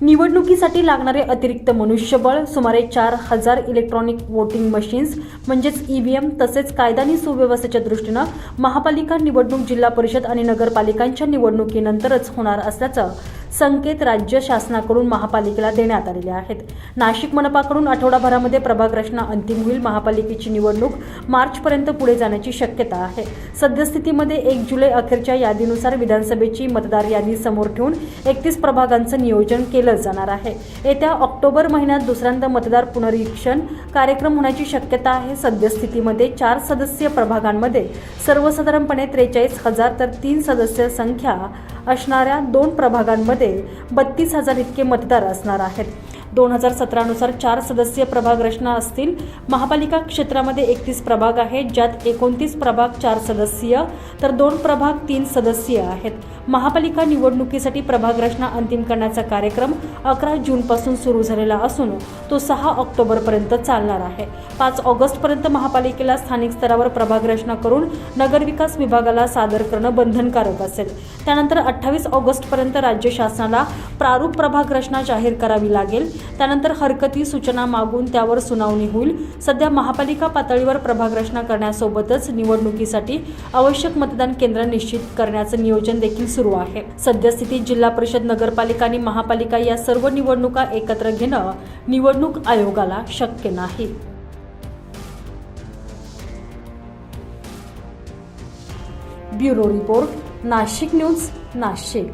निवडणुकीसाठी लागणारे अतिरिक्त मनुष्यबळ सुमारे चार हजार इलेक्ट्रॉनिक वोटिंग मशीन्स म्हणजेच ईव्हीएम तसेच कायदानी सुव्यवस्थेच्या दृष्टीनं महापालिका निवडणूक जिल्हा परिषद आणि नगरपालिकांच्या निवडणुकीनंतरच होणार असल्याचं संकेत राज्य शासनाकडून महापालिकेला देण्यात आलेले आहेत. नाशिक मनपाकडून आठवडाभरामध्ये प्रभाग रचना अंतिम होईल. महापालिकेची निवडणूक मार्चपर्यंत पुढे जाण्याची शक्यता आहे. सद्यस्थितीमध्ये एक जुलै अखेरच्या यादीनुसार विधानसभेची मतदार यादी समोर ठेवून एकतीस प्रभागांचं नियोजन केलं जाणार आहे. येत्या ऑक्टोबर महिन्यात दुसऱ्यांदा मतदार पुनरीक्षण कार्यक्रम होण्याची शक्यता आहे. सद्यस्थितीमध्ये चार सदस्यीय प्रभागांमध्ये सर्वसाधारणपणे त्रेचाळीस हजार तर तीन सदस्य संख्या असणाऱ्या दोन प्रभागांमध्ये बत्तीस हजार इतके मतदार असणार आहेत. दोन हजार सतरानुसार चार सदस्यीय प्रभाग रचना असतील. महापालिका क्षेत्रामध्ये एकतीस प्रभाग आहेत ज्यात एकोणतीस प्रभाग चार सदस्यीय तर दोन प्रभाग तीन सदस्यीय आहेत. महापालिका निवडणुकीसाठी प्रभाग रचना अंतिम करण्याचा कार्यक्रम अकरा जूनपासून सुरू झालेला असून तो सहा ऑक्टोबरपर्यंत चालणार आहे. पाच ऑगस्टपर्यंत महापालिकेला स्थानिक स्तरावर प्रभाग रचना करून नगरविकास विभागाला सादर करणं बंधनकारक असेल. त्यानंतर अठ्ठावीस ऑगस्टपर्यंत राज्य शासनाला प्रारूप प्रभाग रचना जाहीर करावी लागेल. त्यानंतर हरकती सूचना मागून त्यावर सुनावणी होईल. सध्या महापालिका पातळीवर प्रभाग रचना करण्यासोबतच निवडणुकीसाठी आवश्यक मतदान केंद्र निश्चित करण्याचं नियोजन देखील सुरू आहे. सद्यस्थितीत जिल्हा परिषद नगरपालिका आणि महापालिका या सर्व निवडणुका एकत्र घेणं निवडणूक आयोगाला शक्य नाही. Bureau report Nashik news Nashik.